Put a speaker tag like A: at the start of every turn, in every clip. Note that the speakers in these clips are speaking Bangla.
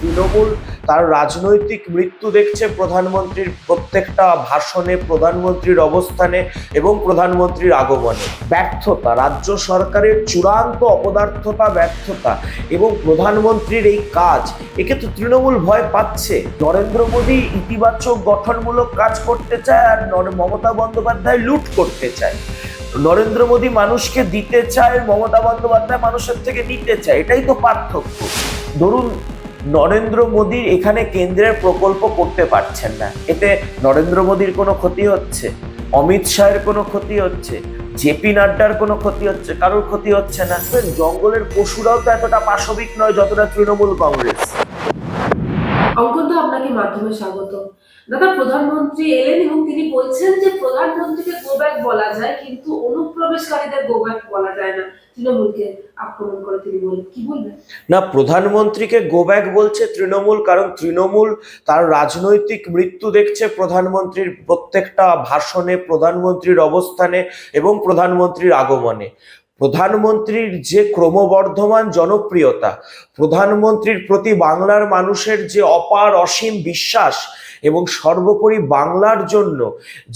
A: তৃণমূল তার রাজনৈতিক মৃত্যু দেখছে প্রধানমন্ত্রীর প্রত্যেকটা ভাষণে, প্রধানমন্ত্রীর অবস্থানে এবং প্রধানমন্ত্রীর আগমনে। ব্যর্থতা, রাজ্য সরকারের চূড়ান্ত অপদার্থতা, ব্যর্থতা এবং প্রধানমন্ত্রীর এই কাজ, একে তো তৃণমূল ভয় পাচ্ছে। নরেন্দ্র মোদী ইতিবাচক গঠনমূলক কাজ করতে চায় আর মমতা বন্দ্যোপাধ্যায় লুট করতে চায়। নরেন্দ্র মোদী মানুষকে দিতে চায়, মমতা বন্দ্যোপাধ্যায় মানুষের থেকে নিতে চায়। এটাই তো পার্থক্য। ধরুন নরেন্দ্র মোদীর এখানে কেন্দ্রের প্রকল্প করতে পারছেন না। এতে নরেন্দ্র মোদীর কোনো ক্ষতি হচ্ছে? অমিত শাহের কোনো ক্ষতি হচ্ছে? জেপি নাড্ডার কোনো ক্ষতি হচ্ছে? কারোর ক্ষতি হচ্ছে না? জঙ্গলের পশুরাও তো এতটা পাশবিক নয়, যতটা তৃণমূল কংগ্রেস।
B: অঙ্কন্ত আপনাকে মাধ্যমে স্বাগত দাদা, প্রধানমন্ত্রী এলেন এবং তিনি বলছেন যে প্রধানমন্ত্রীকে গোব্যাক বলা যায়, কিন্তু অনুপ্রবেশকারীদের গোব্যাক বলা যায় না। তৃণমূলকে আক্রমণ করে তিনি বলেন। কি বলবেন?
A: না, প্রধানমন্ত্রীকে গো ব্যাক বলছে তৃণমূল, কারণ তৃণমূল তার রাজনৈতিক মৃত্যু দেখছে প্রধানমন্ত্রীর প্রত্যেকটা ভাষণে, প্রধানমন্ত্রীর অবস্থানে এবং প্রধানমন্ত্রীর আগমনে। প্রধানমন্ত্রীর যে ক্রমবর্ধমান জনপ্রিয়তা, প্রধানমন্ত্রীর প্রতি বাংলার মানুষের যে অপার অসীম বিশ্বাস এবং সর্বোপরি বাংলার জন্য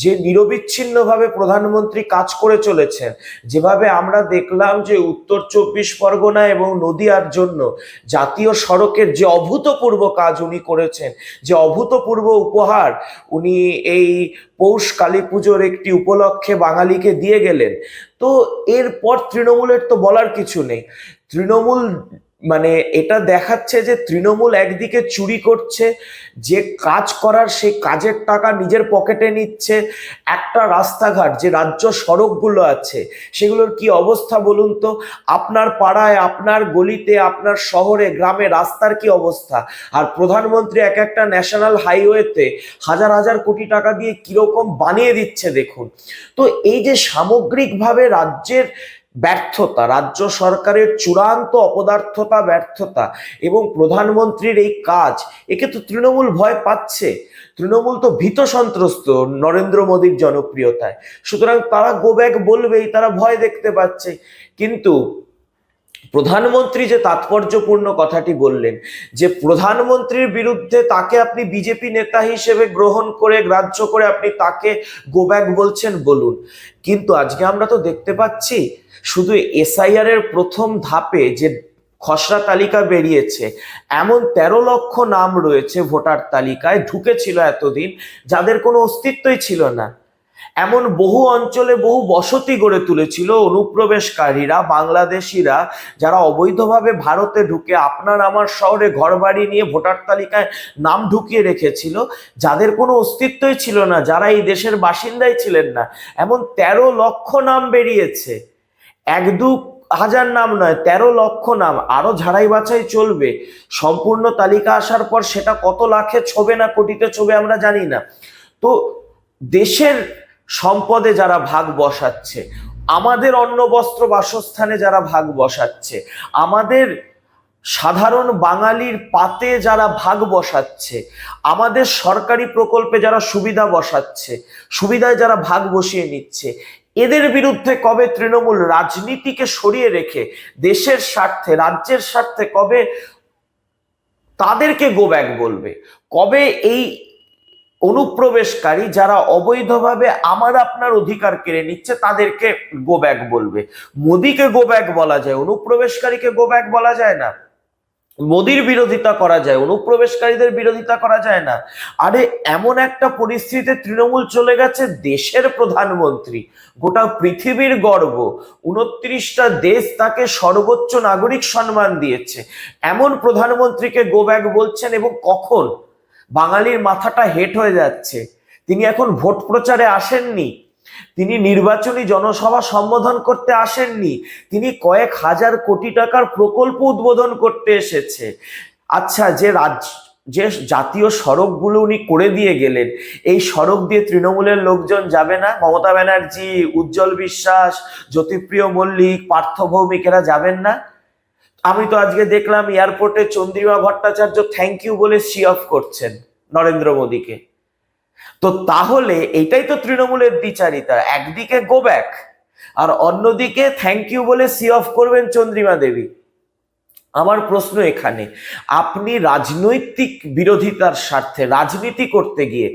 A: যে নিরবিচ্ছিন্নভাবে প্রধানমন্ত্রী কাজ করে চলেছেন, যেভাবে আমরা দেখলাম যে উত্তর চব্বিশ পরগনা এবং নদিয়ার জন্য জাতীয় সড়কের যে অভূতপূর্ব কাজ উনি করেছেন, যে অভূতপূর্ব উপহার উনি এই পৌষ কালী পুজোর একটি উপলক্ষে বাঙালিকে দিয়ে গেলেন। তো এরপর তৃণমূলের তো বলার কিছু নেই। তৃণমূল মানে এটা দেখাচ্ছে যে তৃণমূল একদিকে চুরি করছে, যে কাজ করার সেই কাজের টাকা নিজের পকেটে নিচ্ছে, একটা রাস্তাঘাট, যে রাজ্য সড়কগুলো আছে, সেগুলোর কি অবস্থা বলুন তো? আপনার পাড়ায়, আপনার গলিতে, আপনার শহরে, গ্রামে রাস্তার কি অবস্থা? আর প্রধানমন্ত্রী এক একটা ন্যাশনাল হাইওয়েতে হাজার হাজার কোটি টাকা দিয়ে কীরকম বানিয়ে দিচ্ছে দেখুন। তো এই যে সামগ্রিকভাবে রাজ্যের ব্যর্থতা, রাজ্য সরকারের চূড়ান্ত অপদার্থতা ব্যর্থতা এবং প্রধানমন্ত্রীর এই কাজ, একে তো তৃণমূল ভয় পাচ্ছে। তৃণমূল তো ভীত সন্ত্রস্ত নরেন্দ্র মোদীর জনপ্রিয়তায়। সুতরাং তারা গোব্যাক বলবেই, তারা ভয় দেখতে পাচ্ছে। কিন্তু প্রধানমন্ত্রী যে তাৎপর্যপূর্ণ কথাটি বললেন, যে প্রধানমন্ত্রীর বিরুদ্ধে তাকে আপনি বিজেপি নেতা হিসেবে গ্রহণ করে, গ্রাহ্য করে আপনি তাকে গোব্যাক বলছেন, বলুন। কিন্তু আজকে আমরা তো দেখতে পাচ্ছি শুধু এসআইআর এর প্রথম ধাপে যে খসড়া তালিকা বেরিয়েছে, এমন তেরো লক্ষ নাম রয়েছে ভোটার তালিকায় ঢুকেছিল এতদিন, যাদের কোনো অস্তিত্বই ছিল না। এমন বহু অঞ্চলে বহু বসতি গড়ে তুলেছিল অনুপ্রবেশকারীরা, বাংলাদেশিরা, যারা অবৈধভাবে ভারতে ঢুকে আপনার আমার শহরে ঘরবাড়ি নিয়ে ভোটার তালিকায় নাম ঢুকিয়ে রেখেছিল, যাদের কোনো অস্তিত্বই ছিল না, যারা এই দেশের বাসিন্দাই ছিলেন না। এমন তেরো লক্ষ নাম বেরিয়েছে। এক দু হাজার নাম নয়, তেরো লক্ষ নাম, আরও ঝাড়াই বাছাই চলবে। সম্পূর্ণ তালিকা আসার পর সেটা কত লাখে ছবে না কোটিতে ছবে আমরা জানি না। তো দেশের সম্পদে যারা ভাগ বসাচ্ছে, আমাদের অন্ন, বস্ত্র, বাসস্থানে যারা ভাগ বসাচ্ছে, আমাদের সাধারণ বাঙালির পাতে যারা ভাগ বসাচ্ছে, আমাদের সরকারি প্রকল্পে যারা সুবিধা বসাচ্ছে, সুবিধায় যারা ভাগ বসিয়ে নিচ্ছে এদের বিরুদ্ধে কবে তৃণমূল রাজনীতিকে সরিয়ে রেখে দেশের স্বার্থে, রাজ্যের স্বার্থে কবে তাদেরকে গো ব্যাক বলবে? কবে এই অনুপ্রবেশকারী যারা অবৈধভাবে আমার আপনার অধিকার কেড়ে নিচ্ছে তাদেরকে গো ব্যাক বলবে? মোদিকে গো ব্যাক বলা যায়, অনুপ্রবেশকারীকে গো ব্যাক বলা যায় না। মোদির বিরোধিতা করা যায়, অনুপ্রবেশকারীদের বিরোধিতা করা যায় না। আরে, এমন একটা পরিস্থিতিতে তৃণমূল চলে গেছে দেশের প্রধানমন্ত্রী। গোটা পৃথিবীর গর্ব। উনত্রিশটা দেশ তাকে সর্বোচ্চ নাগরিক সম্মান দিয়েছে। এমন প্রধানমন্ত্রীকে গো ব্যাক বলছেন এবং কখন? বাঙালির মাথাটা হেট হয়ে যাচ্ছে। তিনি এখন ভোট প্রচারে আসেননি। তিনি নির্বাচনী জনসভা সম্বোধন করতে আসেননি। তিনি কয়েক হাজার কোটি টাকার প্রকল্প উদ্বোধন করতে এসেছে। আচ্ছা যে রাজ্য যে জাতীয় সড়কগুলো উনি করে দিয়ে গেলেন, এই সড়ক দিয়ে তৃণমূলের লোকজন যাবে না? মমতা ব্যানার্জি, উজ্জ্বল বিশ্বাস, জ্যোতিপ্রিয় মল্লিক, পার্থ ভৌমিক, এরা যাবেন না? আমি তো আজকে দেখলাম এয়ারপোর্টে চন্দ্রিমা ভট্টাচার্য থ্যাংক ইউ বলে সি অফ করছেন নরেন্দ্র মোদীকে। তো তাহলে এটাই তো তৃণমূলের দ্বিচারিতা একদিকে গো ব্যাক আর অন্যদিকে থ্যাংক ইউ বলে সি অফ করবেন চন্দ্রিমা দেবী। আমার প্রশ্ন এখানে, আপনি রাজনৈতিক বিরোধিতার স্বার্থে রাজনীতি করতে গিয়ে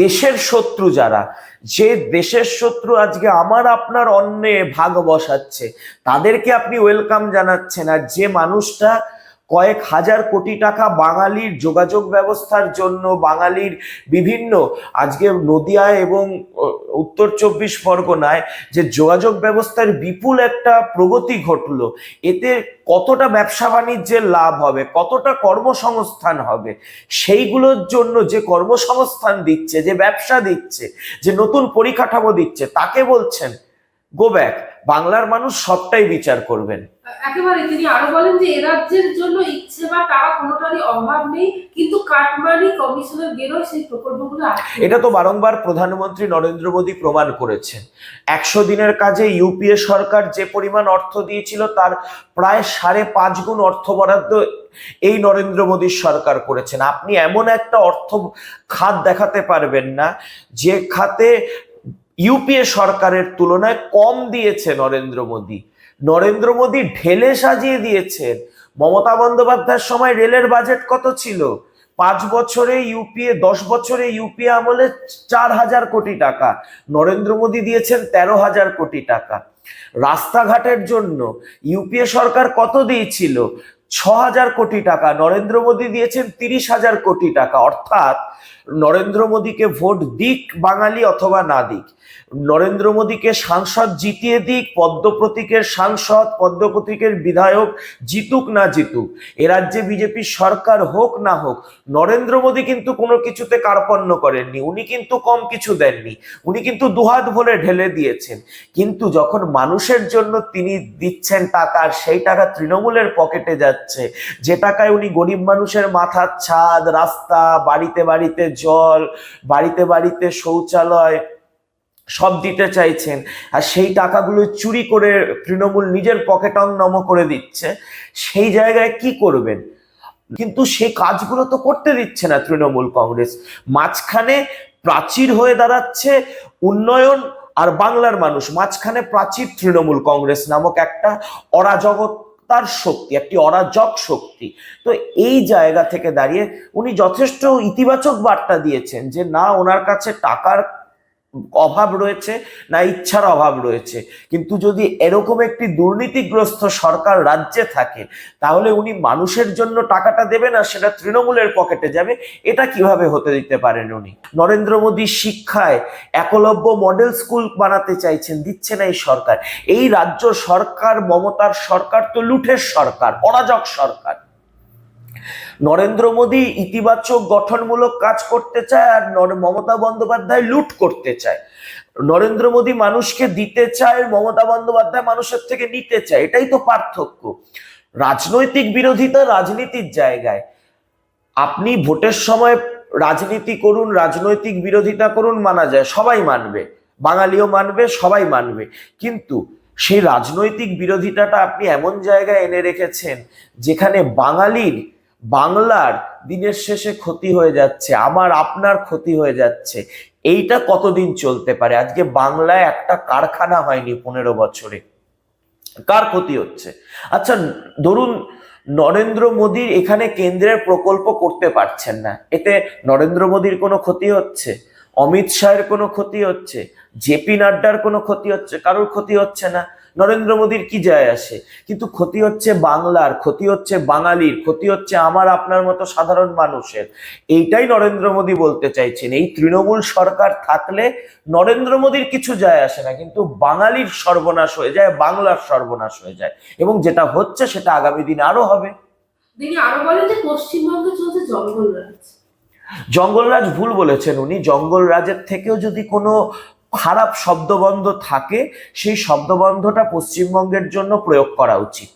A: দেশের শত্রু যারা, যে দেশের শত্রু আজকে আমার আপনার অন্যে ভাগ বসাচ্ছে, তাদেরকে আপনি ওয়েলকাম জানাচ্ছেন আর যে মানুষটা কয়েক হাজার কোটি টাকা বাঙালির যোগাযোগ ব্যবস্থার জন্য বাঙালির বিভিন্ন, আজকে নদিয়ায় এবং উত্তর চব্বিশ পরগনায় যে যোগাযোগ ব্যবস্থার বিপুল একটা প্রগতি ঘটলো, এতে কতটা ব্যবসা বাণিজ্যের লাভ হবে, কতটা কর্মসংস্থান হবে, সেইগুলোর জন্য যে কর্মসংস্থান দিচ্ছে, যে ব্যবসা দিচ্ছে, যে নতুন পরিকাঠামো দিচ্ছে, তাকে বলছেন গো ব্যাক বাংলার মানুষ সবটাই বিচার করবেন।
B: একেবারে তিনি আরও বলেন যে, এ রাজ্যের জন্য ইচ্ছে বা টাকা কোনোটারই অভাব নেই, কিন্তু কাটমানি কমিশনের বেরোয় সেই প্রকল্পগুলো
A: এটা তো বারংবার প্রধানমন্ত্রী নরেন্দ্র মোদী প্রমাণ করেছেন। একশো দিনের কাজে ইউপিএ সরকার যে পরিমাণ অর্থ দিয়েছিল, তার প্রায় সাড়ে পাঁচ গুণ অর্থ বরাদ্দ এই নরেন্দ্র মোদীর সরকার করেছেন। আপনি এমন একটা অর্থ খাত দেখাতে পারবেন না, যে খাতে ইউপিএ সরকারের তুলনায় কম দিয়েছে নরেন্দ্র মোদী। নরেন্দ্র মোদী ঢেলে সাজিয়ে দিয়েছেন। মমতা বন্দ্যোপাধ্যায়ের সময় রেলের বাজেট কত ছিল? পাঁচ বছরে ইউপিএ দশ বছরে ইউপিএ আমলে চার হাজার কোটি টাকা। নরেন্দ্র মোদী দিয়েছেন তেরো হাজার কোটি টাকা। রাস্তাঘাটের জন্য ইউপিএ সরকার কত দিয়েছিল? ছ হাজার কোটি টাকা। নরেন্দ্র মোদী দিয়েছেন তিরিশ হাজার কোটি টাকা। অর্থাৎ নরেন্দ্র মোদীকে ভোট দিক বাঙালি অথবা না দিক। নরেন্দ্র মোদীকে সাংসদ জিতিয়ে দিক পদ্ম প্রতীকের সাংসদ পদ্ম প্রতীকের বিধায়ক জিতুক না জিতুক, এ রাজ্যে বিজেপির সরকার হোক না হোক, নরেন্দ্র মোদী কিন্তু কোনো কিছুতে কার্পণ্য করেননি, উনি কিন্তু কম কিছু দেননি, উনি কিন্তু দুহাত ভরে ঢেলে দিয়েছেন। কিন্তু যখন মানুষের জন্য তিনি দিচ্ছেন টাকা, সেই টাকা তৃণমূলের পকেটে যাচ্ছে, যে টাকায় উনি গরিব মানুষের মাথার ছাদ, রাস্তা, বাড়িতে বাড়িতে জল, বাড়িতে বাড়িতে শৌচালয় সব দিতে চাইছেন। আর সেই টাকাগুলো চুরি করে তৃণমূল নিজের পকেটং নম করে দিচ্ছে। সেই জায়গায় কি করবেন? কিন্তু সেই কাজগুলো তো করতে দিচ্ছে না তৃণমূল কংগ্রেস। মাঝখানে প্রাচীর হয়ে দাঁড়াচ্ছে উন্নয়ন আর বাংলার মানুষ। মাঝখানে প্রাচীর তৃণমূল কংগ্রেস নামক একটা অরাজকতার শক্তি, একটি অরাজক শক্তি। তো এই জায়গা থেকে দাঁড়িয়ে উনি যথেষ্ট ইতিবাচক বার্তা দিয়েছেন যে, না, ওনার কাছে টাকার অভাব রয়েছে না ইচ্ছার অভাব রয়েছে। কিন্তু যদি এরকম একটি দুর্নীতিগ্রস্ত সরকার রাজ্যে থাকে, তাহলে উনি মানুষের জন্য টাকাটা দেবে না সেটা তৃণমূলের পকেটে যাবে। এটা কীভাবে হতে দিতে পারেন উনি? নরেন্দ্র মোদী শিক্ষায় একলব্য মডেল স্কুল বানাতে চাইছেন, দিচ্ছে না এই সরকার। এই রাজ্য সরকার, মমতার সরকার তো লুঠের সরকার, অরাজক সরকার। নরেন্দ্র মোদী ইতিবাচক গঠনমূলক কাজ করতে চায় আর মমতা বন্দ্যোপাধ্যায় লুট করতে চায়। নরেন্দ্র মোদী মানুষকে দিতে চায়, মমতা বন্দ্যোপাধ্যায় মানুষের থেকে নিতে চায়, এটাই তো পার্থক্য। রাজনৈতিক বিরোধিতা রাজনীতির জায়গায়। আপনি ভোটের সময় রাজনীতি করুন, রাজনৈতিক বিরোধিতা করুন, মানা যায়, সবাই মানবে। বাঙালিও মানবে, সবাই মানবে। কিন্তু সেই রাজনৈতিক বিরোধিতাটা আপনি এমন জায়গায় এনে রেখেছেন যেখানে বাঙালির বাংলার দিনের শেষে ক্ষতি হয়ে যাচ্ছে, আমার আপনার ক্ষতি হয়ে যাচ্ছে। এইটা কতদিন চলতে পারে? আজকে বাংলায় একটা কারখানা হয়নি পনেরো বছরে। কার ক্ষতি হচ্ছে? আচ্ছা ধরুন নরেন্দ্র মোদীর এখানে কেন্দ্রের প্রকল্প করতে পারছেন না। এতে নরেন্দ্র মোদীর কোনো ক্ষতি হচ্ছে? অমিত শাহের কোনো ক্ষতি হচ্ছে? জেপি নাড্ডার কোনো ক্ষতি হচ্ছে? কারোর ক্ষতি হচ্ছে না। নরেন্দ্র মোদীর কি যায় আসে? কিন্তু ক্ষতি হচ্ছে বাংলার ক্ষতি হচ্ছে বাঙালির ক্ষতি হচ্ছে আমার আপনার মতো সাধারণ মানুষের। এইটাই নরেন্দ্র মোদী বলতে চাইছেন। এই তৃণমূল সরকার থাকলে নরেন্দ্র মোদীর কিছু যায় আসে না কিন্তু বাঙালির সর্বনাশ হয়ে যায় বাংলার সর্বনাশ হয়ে যায়। এবং যেটা হচ্ছে সেটা আগামী দিনে আরও হবে।
B: তিনি আরও বলেন যে পশ্চিমবঙ্গে চলছে জঙ্গলরাজ
A: জঙ্গলরাজ ভুল বলেছেন উনি। জঙ্গলরাজের থেকেও যদি কোনো খারাপ শব্দবন্ধ থাকে, সেই শব্দবন্ধটা পশ্চিমবঙ্গের জন্য প্রয়োগ করা উচিত।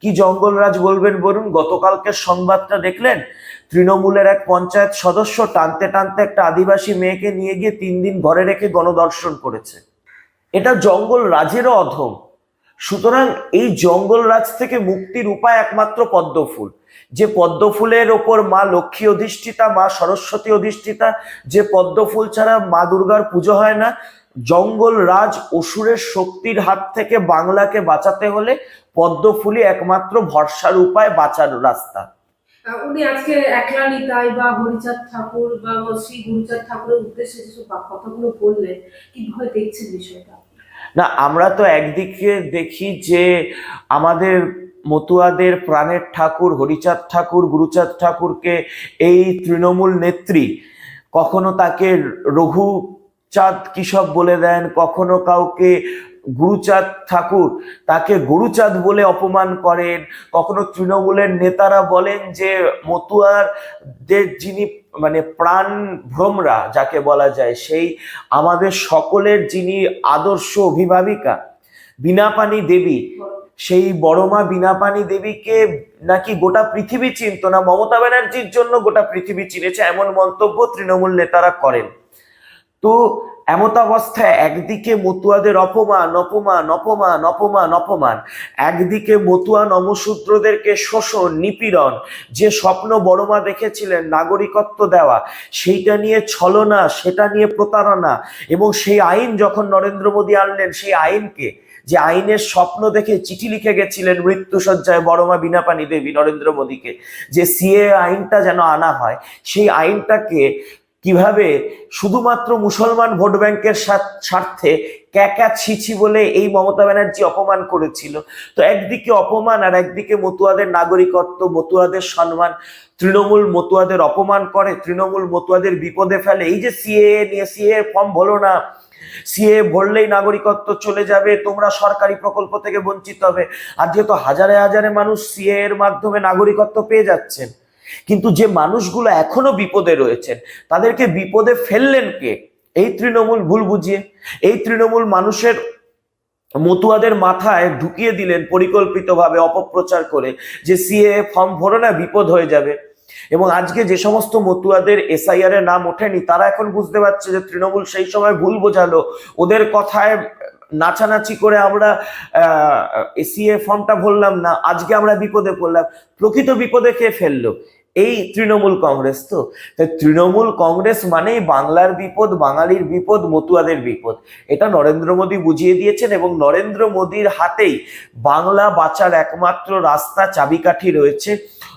A: কি জঙ্গলরাজ বলবেন বলুন? গতকালকের সংবাদটা দেখলেন, তৃণমূলের এক পঞ্চায়েত সদস্য টানতে টানতে একটা আদিবাসী মেয়েকে নিয়ে গিয়ে তিন দিন ঘরে রেখে গণদর্শন করেছে। এটা জঙ্গল রাজেরও অধম। সুতরাং এই জঙ্গল রাজ থেকে মুক্তির উপায় একমাত্র পদ্মফুল। যে পদ্মফুলের ওপর মা লক্ষ্মী অধিষ্ঠিতা, মা সরস্বতী অধিষ্ঠিতা, যে পদ্মফুল ছাড়া মা দুর্গার পুজো হয় না জঙ্গল রাজ অসুরের শক্তির হাত থেকে বাংলাকে বাঁচাতে হলে পদ্মফুলি একমাত্র ভরসার উপায় বাঁচার রাস্তা।
B: উনি আজকে একলা নিতাই বা হরিচাঁদ ঠাকুর বা শ্রী গুরুচাঁদ ঠাকুরের উদ্দেশ্যে যেসব কথাগুলো বললেন কীভাবে দেখছেন বিষয়টা?
A: না আমরা তো একদিকে দেখি যে আমাদের মতুয়াদের প্রাণের ঠাকুর হরিচাঁদ ঠাকুর গুরুচাঁদ ঠাকুরকে এই তৃণমূল নেত্রী কখনো তাকে রঘুচাঁদ কিসব বলে দেন, কখনো কাউকে গুরুচাঁদ ঠাকুর, তাকে গুরুচাঁদ বলে অপমান করেন। কখনো তৃণমূলের নেতারা বলেন যে মতুয়ারদের যিনি মানে প্রাণ ভ্রমরা, যাকে বলা যায়, সেই আমাদের সকলের যিনি আদর্শ অভিভাবিকা, বিনাপানি দেবী, সেই বড়মা বিনাপানি দেবীকে নাকি গোটা পৃথিবী চিনত না? মমতা ব্যানার্জির জন্য গোটা পৃথিবী চিনেছে, এমন মন্তব্য তৃণমূল নেতারা করেন। তো এমতাবস্থায় একদিকে মতুয়াদের অপমান অপমান অপমান অপমান অপমান, একদিকে মতুয়া নমশূদ্রদেরকে শোষণ, নিপীড়ন, যে স্বপ্ন বড়মা দেখেছিলেন নাগরিকত্ব দেওয়া, সেইটা নিয়ে ছলনা, সেটা নিয়ে প্রতারণা, এবং সেই আইন যখন নরেন্দ্র মোদী আনলেন, সেই আইনকে, যে আইনের স্বপ্ন দেখে চিঠি লিখে গেছিলেন মৃত্যুসজ্জায় বড়মা বিনাপানি দেবী নরেন্দ্র মোদীকে, যে সিএ আইনটা যেন আনা হয়, সেই আইনটাকে কীভাবে শুধুমাত্র মুসলমান ভোট ব্যাংকের স্বার্থ- ক্যাকা ছিছি বলে এই মমতা ব্যানার্জি অপমান করেছিল? তো একদিকে অপমান আর একদিকে মতুয়াদের নাগরিকত্ব, মতুয়াদের সম্মান, তৃণমূল মতুয়াদের অপমান করে, তৃণমূল মতুয়াদের বিপদে ফেলে। এই যে সিএ নিয়ে সিএ ফর্ম ভরো না। সিএ ভরলেই নাগরিকত্ব চলে যাবে, তোমরা সরকারি প্রকল্প থেকে বঞ্চিত হবে। আর যেহেতু হাজারে হাজারে মানুষ সিএ এর মাধ্যমে নাগরিকত্ব পেয়ে যাচ্ছেন কিন্তু যে মানুষগুলো এখনও বিপদে রয়েছেন, তাদেরকে বিপদে ফেললেন কে? এই তৃণমূল ভুল বুঝিয়ে, এই তৃণমূল মানুষের মতুয়াদের মাথায় ঢুকিয়ে দিলেন পরিকল্পিতভাবে অপপ্রচার করে যে সিএ ফর্ম ভরো না বিপদ হয়ে যাবে। এবং আজকে যে সমস্ত মতুয়াদের এসআইআর এর নাম ওঠেনি, তারা এখন বুঝতে পারছে যে তৃণমূল সেই সময় ভুল বোঝালো। ওদের কথায় নাচানাচি করে আমরা এসিএ ফর্মটা ভরলাম না, আজকে আমরা বিপদে পড়লাম। প্রকৃত বিপদে কে ফেলল? এই তৃণমূল কংগ্রেস তো। তাই তৃণমূল কংগ্রেস মানেই বাংলার বিপদ, বাঙালির বিপদ, মতুয়াদের বিপদ। এটা নরেন্দ্র মোদী বুঝিয়ে দিয়েছেন এবং নরেন্দ্র মোদীর হাতেই বাংলা বাঁচার একমাত্র রাস্তা, চাবিকাঠি রয়েছে।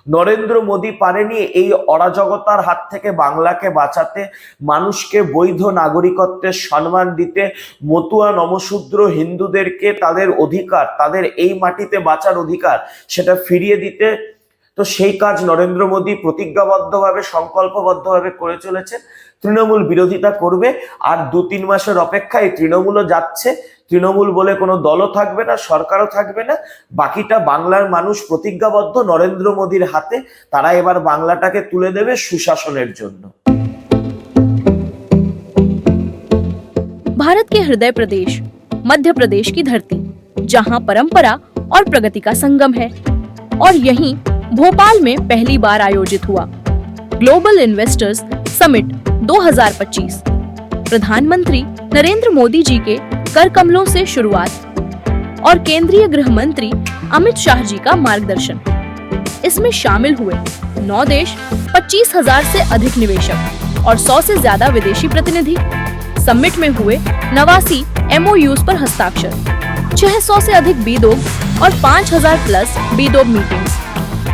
A: নরেন্দ্র মোদী পারেনি এই অরাজকতার হাত থেকে বাংলাকে বাঁচাতে। মানুষকে বৈধ নাগরিকত্বের সম্মান দিতে। মতুয়া, নমশূদ্র হিন্দুদেরকে তাদের অধিকার, তাদের এই মাটিতে বাঁচার অধিকার, সেটা ফিরিয়ে দিতে তো সেই কাজ নরেন্দ্র মোদী প্রতিজ্ঞাবদ্ধভাবে সংকল্পবদ্ধভাবে করে চলেছে তৃণমূল বিরোধিতা করবে আর দু তিন মাসের অপেক্ষায় তৃণমূলও যাচ্ছে তৃণমূল বলে কোনো দলও থাকবে না সরকারও থাকবে না বাকিটা বাংলার মানুষ প্রতিজ্ঞাবদ্ধ নরেন্দ্র মোদীর হাতে তারা এবার বাংলাটাকে তুলে দেবে সুশাসনের জন্য
C: भारत के हृदय प्रदेश मध्य प्रदेश की धरती जहां परंपरा और प्रगति का संगम है और यहीं भोपाल में पहली बार आयोजित हुआ। ग्लोबल इन्वेस्टर्स समिट 2025 प्रधानमंत्री नरेंद्र मोदी जी के कर कमलों से शुरुआत और केंद्रीय गृह मंत्री अमित शाह जी का मार्गदर्शन। इसमें शामिल हुए नौ देश, पच्चीस हज़ार से अधिक निवेशक और सौ से ज़्यादा विदेशी प्रतिनिधि। समिट में हुए नवासी एमओयूज पर हस्ताक्षर 600 से अधिक बीदोग और 5000 प्लस बीदोग मीटिंग्स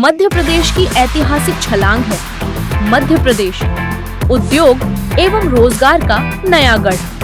C: मध्य प्रदेश की ऐतिहासिक छलांग है। मध्य प्रदेश उद्योग एवं रोज़गार का नया गढ़।